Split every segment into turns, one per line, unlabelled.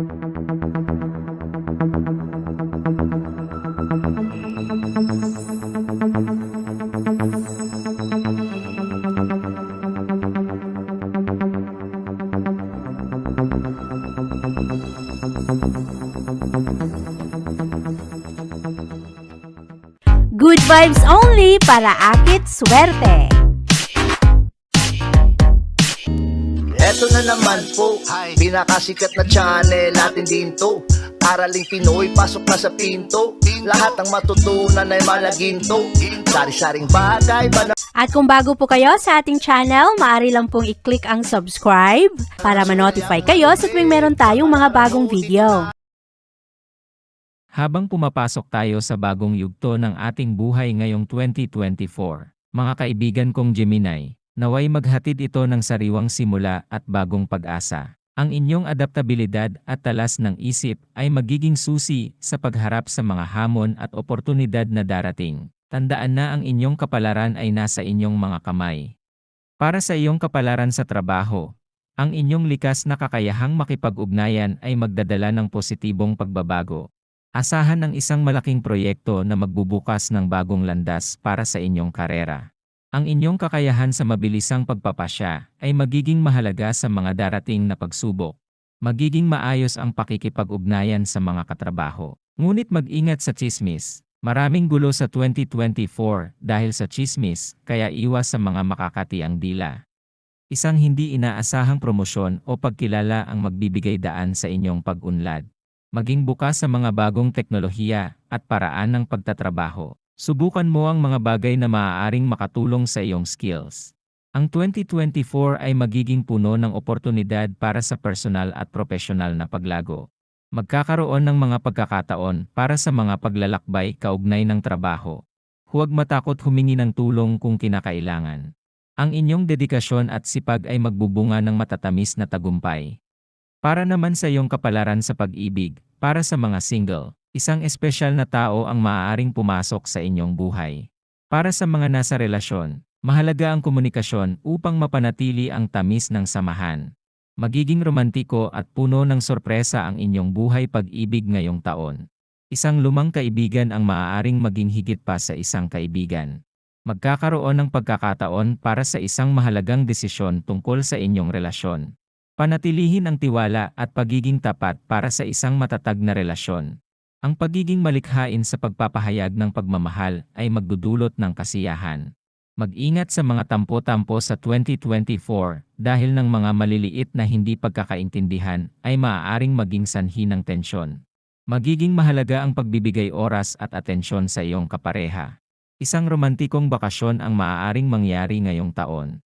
Good vibes only para akit swerte.
Eto na naman po, pinakasikat na channel natin din to Araling Pinoy, pasok na sa pinto. Lahat ng matutunan ay malaginto. Sari-saring bagay ba
At kung bago po kayo sa ating channel, maaari lang pong i-click ang subscribe para ma-notify kayo sa tuwing meron tayong mga bagong video.
Habang pumapasok tayo sa bagong yugto ng ating buhay ngayong 2024, mga kaibigan kong Gemini, naway maghatid ito ng sariwang simula at bagong pag-asa. Ang inyong adaptabilidad at talas ng isip ay magiging susi sa pagharap sa mga hamon at oportunidad na darating. Tandaan na ang inyong kapalaran ay nasa inyong mga kamay. Para sa iyong kapalaran sa trabaho, ang inyong likas na kakayahang makipag-ugnayan ay magdadala ng positibong pagbabago. Asahan ang isang malaking proyekto na magbubukas ng bagong landas para sa inyong karera. Ang inyong kakayahan sa mabilisang pagpapasya ay magiging mahalaga sa mga darating na pagsubok. Magiging maayos ang pakikipag-ugnayan sa mga katrabaho. Ngunit mag-ingat sa chismis. Maraming gulo sa 2024 dahil sa chismis, kaya iwas sa mga makakatiang dila. Isang hindi inaasahang promosyon o pagkilala ang magbibigay daan sa inyong pag-unlad maging bukas sa mga bagong teknolohiya at paraan ng pagtatrabaho. Subukan mo ang mga bagay na maaaring makatulong sa iyong skills. Ang 2024 ay magiging puno ng oportunidad para sa personal at profesional na paglago. Magkakaroon ng mga pagkakataon para sa mga paglalakbay kaugnay ng trabaho. Huwag matakot humingi ng tulong kung kinakailangan. Ang inyong dedikasyon at sipag ay magbubunga ng matatamis na tagumpay. Para naman sa iyong kapalaran sa pag-ibig, para sa mga single, isang espesyal na tao ang maaaring pumasok sa inyong buhay. Para sa mga nasa relasyon, mahalaga ang komunikasyon upang mapanatili ang tamis ng samahan. Magiging romantiko at puno ng sorpresa ang inyong buhay pag-ibig ngayong taon. Isang lumang kaibigan ang maaaring maging higit pa sa isang kaibigan. Magkakaroon ng pagkakataon para sa isang mahalagang desisyon tungkol sa inyong relasyon. Panatilihin ang tiwala at pagiging tapat para sa isang matatag na relasyon. Ang pagiging malikhain sa pagpapahayag ng pagmamahal ay magdudulot ng kasiyahan. Mag-ingat sa mga tampo-tampo sa 2024 dahil ng mga maliliit na hindi pagkakaintindihan ay maaaring maging sanhi ng tensyon. Magiging mahalaga ang pagbibigay oras at atensyon sa iyong kapareha. Isang romantikong bakasyon ang maaaring mangyari ngayong taon.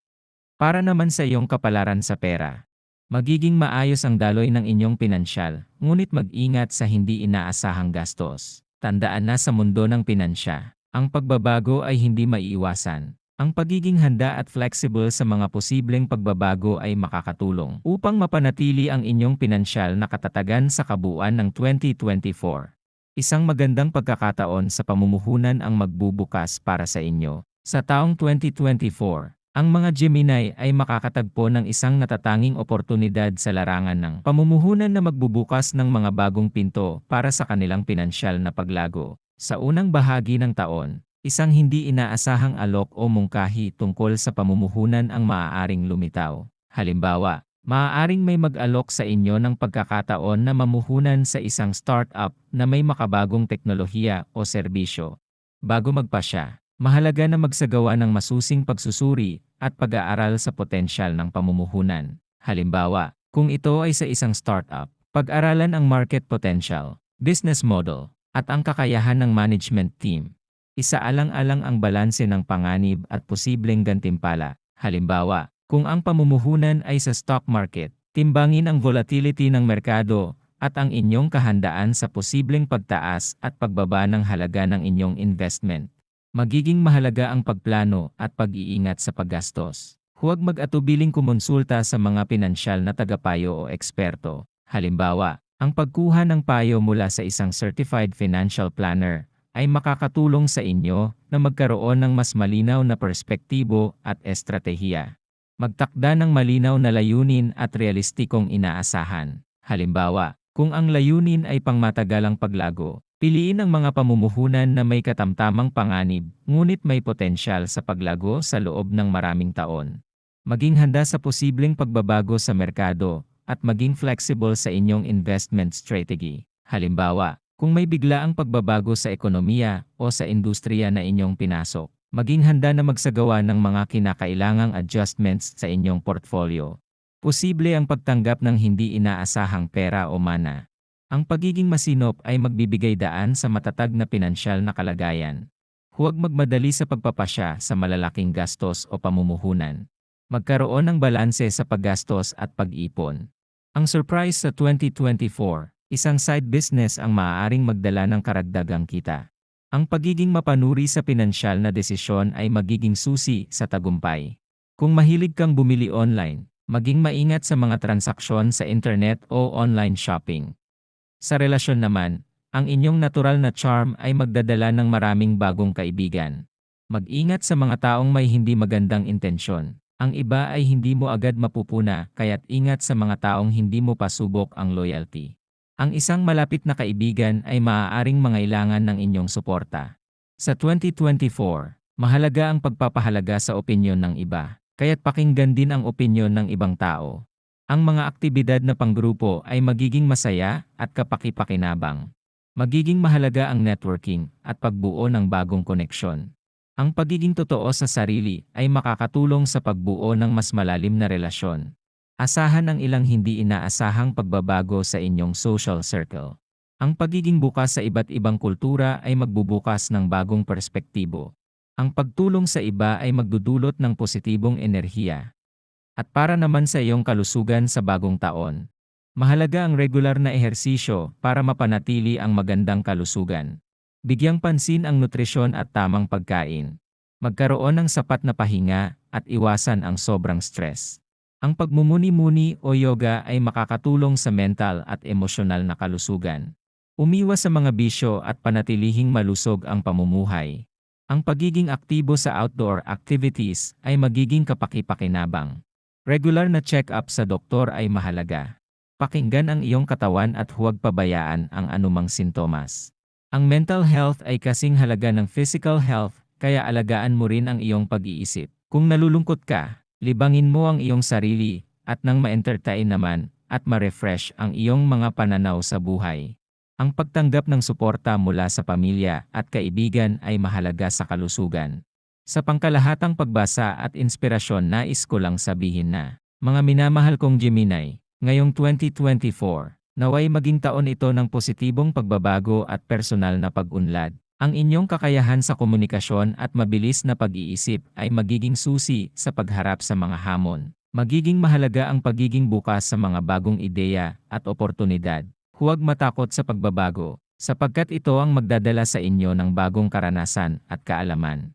Para naman sa iyong kapalaran sa pera, Magiging maayos ang daloy ng inyong pinansyal, ngunit mag-ingat sa hindi inaasahang gastos. Tandaan na sa mundo ng pinansya, ang pagbabago ay hindi maiiwasan. Ang pagiging handa at flexible sa mga posibleng pagbabago ay makakatulong upang mapanatili ang inyong pinansyal na katatagan sa kabuuan ng 2024. Isang magandang pagkakataon sa pamumuhunan ang magbubukas para sa inyo. Sa taong 2024, ang mga Gemini ay makakatagpo ng isang natatanging oportunidad sa larangan ng pamumuhunan na magbubukas ng mga bagong pinto para sa kanilang pinansyal na paglago. Sa unang bahagi ng taon, isang hindi inaasahang alok o mungkahi tungkol sa pamumuhunan ang maaaring lumitaw. Halimbawa, maaaring may mag-alok sa inyo ng pagkakataon na mamuhunan sa isang startup na may makabagong teknolohiya o serbisyo. Bago magpasya, Mahalaga na magsagawa ng masusing pagsusuri at pag-aaral sa potensyal ng pamumuhunan. Halimbawa, kung ito ay sa isang startup, pag-aralan ang market potential, business model, at ang kakayahan ng management team. Isaalang-alang ang balanse ng panganib at posibleng gantimpala. Halimbawa, kung ang pamumuhunan ay sa stock market, timbangin ang volatility ng merkado at ang inyong kahandaan sa posibleng pagtaas at pagbaba ng halaga ng inyong investment. Magiging mahalaga ang pagplano at pag-iingat sa paggastos. Huwag mag-atubiling kumonsulta sa mga pinansyal na tagapayo o eksperto. Halimbawa, ang pagkuha ng payo mula sa isang certified financial planner ay makakatulong sa inyo na magkaroon ng mas malinaw na perspektibo at estratehiya. Magtakda ng malinaw na layunin at realistikong inaasahan. Halimbawa, Kung ang layunin ay pangmatagalang paglago, piliin ang mga pamumuhunan na may katamtamang panganib, ngunit may potensyal sa paglago sa loob ng maraming taon. Maging handa sa posibleng pagbabago sa merkado, at maging flexible sa inyong investment strategy. Halimbawa, kung may biglaang pagbabago sa ekonomiya o sa industriya na inyong pinasok, maging handa na magsagawa ng mga kinakailangang adjustments sa inyong portfolio. Posible ang pagtanggap ng hindi inaasahang pera o mana. Ang pagiging masinop ay magbibigay daan sa matatag na pinansyal na kalagayan. Huwag magmadali sa pagpapasya sa malalaking gastos o pamumuhunan. Magkaroon ng balanse sa paggastos at pag-ipon. Ang surprise sa 2024, isang side business ang maaaring magdala ng karagdagang kita. Ang pagiging mapanuri sa pinansyal na desisyon ay magiging susi sa tagumpay. Kung mahilig kang bumili online, maging maingat sa mga transaksyon sa internet o online shopping. Sa relasyon naman, ang inyong natural na charm ay magdadala ng maraming bagong kaibigan. Mag-ingat sa mga taong may hindi magandang intensyon. Ang iba ay hindi mo agad mapupuna kaya't ingat sa mga taong hindi mo pasubok ang loyalty. Ang isang malapit na kaibigan ay maaaring mangailangan ng inyong suporta. Sa 2024, mahalaga ang pagpapahalaga sa opinyon ng iba, kaya't pakinggan din ang opinyon ng ibang tao. Ang mga aktibidad na panggrupo ay magiging masaya at kapakipakinabang. Magiging mahalaga ang networking at pagbuo ng bagong koneksyon. Ang pagiging totoo sa sarili ay makakatulong sa pagbuo ng mas malalim na relasyon. Asahan ang ilang hindi inaasahang pagbabago sa inyong social circle. Ang pagiging bukas sa iba't ibang kultura ay magbubukas ng bagong perspektibo. Ang pagtulong sa iba ay magdudulot ng positibong enerhiya. At para naman sa iyong kalusugan sa bagong taon, mahalaga ang regular na ehersisyo para mapanatili ang magandang kalusugan. Bigyang pansin ang nutrisyon at tamang pagkain. Magkaroon ng sapat na pahinga at iwasan ang sobrang stress. Ang pagmumuni-muni o yoga ay makakatulong sa mental at emosyonal na kalusugan. Umiwas sa mga bisyo at panatilihing malusog ang pamumuhay. Ang pagiging aktibo sa outdoor activities ay magiging kapakipakinabang. Regular na check-up sa doktor ay mahalaga. Pakinggan ang iyong katawan at huwag pabayaan ang anumang sintomas. Ang mental health ay kasing halaga ng physical health, kaya alagaan mo rin ang iyong pag-iisip. Kung nalulungkot ka, libangin mo ang iyong sarili, at nang ma-entertain naman, at ma-refresh ang iyong mga pananaw sa buhay. Ang pagtanggap ng suporta mula sa pamilya at kaibigan ay mahalaga sa kalusugan. Sa pangkalahatang pagbasa at inspirasyon nais ko lang sabihin na, mga minamahal kong Gemini, ngayong 2024, Naway maging taon ito ng positibong pagbabago at personal na pag-unlad. Ang inyong kakayahan sa komunikasyon at mabilis na pag-iisip ay magiging susi sa pagharap sa mga hamon. Magiging mahalaga ang pagiging bukas sa mga bagong ideya at oportunidad. Huwag matakot sa pagbabago, sapagkat ito ang magdadala sa inyo ng bagong karanasan at kaalaman.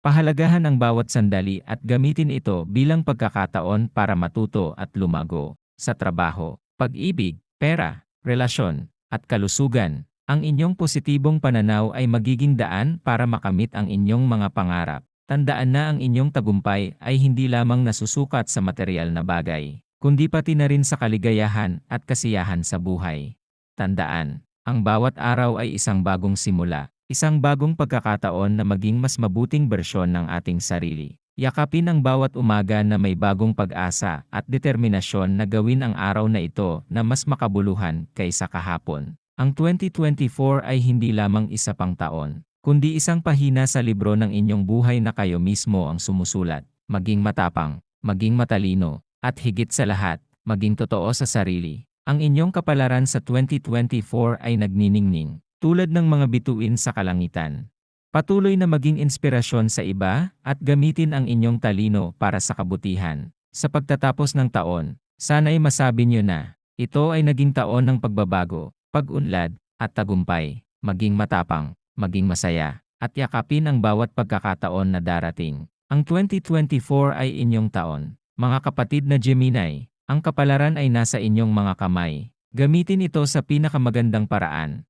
Pahalagahan ang bawat sandali at gamitin ito bilang pagkakataon para matuto at lumago sa trabaho, pag-ibig, pera, relasyon, at kalusugan, ang inyong positibong pananaw ay magiging daan para makamit ang inyong mga pangarap. Tandaan na ang inyong tagumpay ay hindi lamang nasusukat sa material na bagay, kundi pati na rin sa kaligayahan at kasiyahan sa buhay. Tandaan, ang bawat araw ay isang bagong simula, isang bagong pagkakataon na maging mas mabuting bersyon ng ating sarili. Yakapin ang bawat umaga na may bagong pag-asa at determinasyon na gawin ang araw na ito na mas makabuluhan kaysa kahapon. Ang 2024 ay hindi lamang isa pang taon, kundi isang pahina sa libro ng inyong buhay na kayo mismo ang sumusulat. Maging matapang, maging matalino, at higit sa lahat, maging totoo sa sarili. Ang inyong kapalaran sa 2024 ay nagniningning, tulad ng mga bituin sa kalangitan. Patuloy na maging inspirasyon sa iba at gamitin ang inyong talino para sa kabutihan. Sa pagtatapos ng taon, sana'y masabi niyo na, ito ay naging taon ng pagbabago, pag-unlad, at tagumpay, maging matapang, maging masaya, at yakapin ang bawat pagkakataon na darating. Ang 2024 ay inyong taon. Mga kapatid na Gemini, ang kapalaran ay nasa inyong mga kamay. Gamitin ito sa pinakamagandang paraan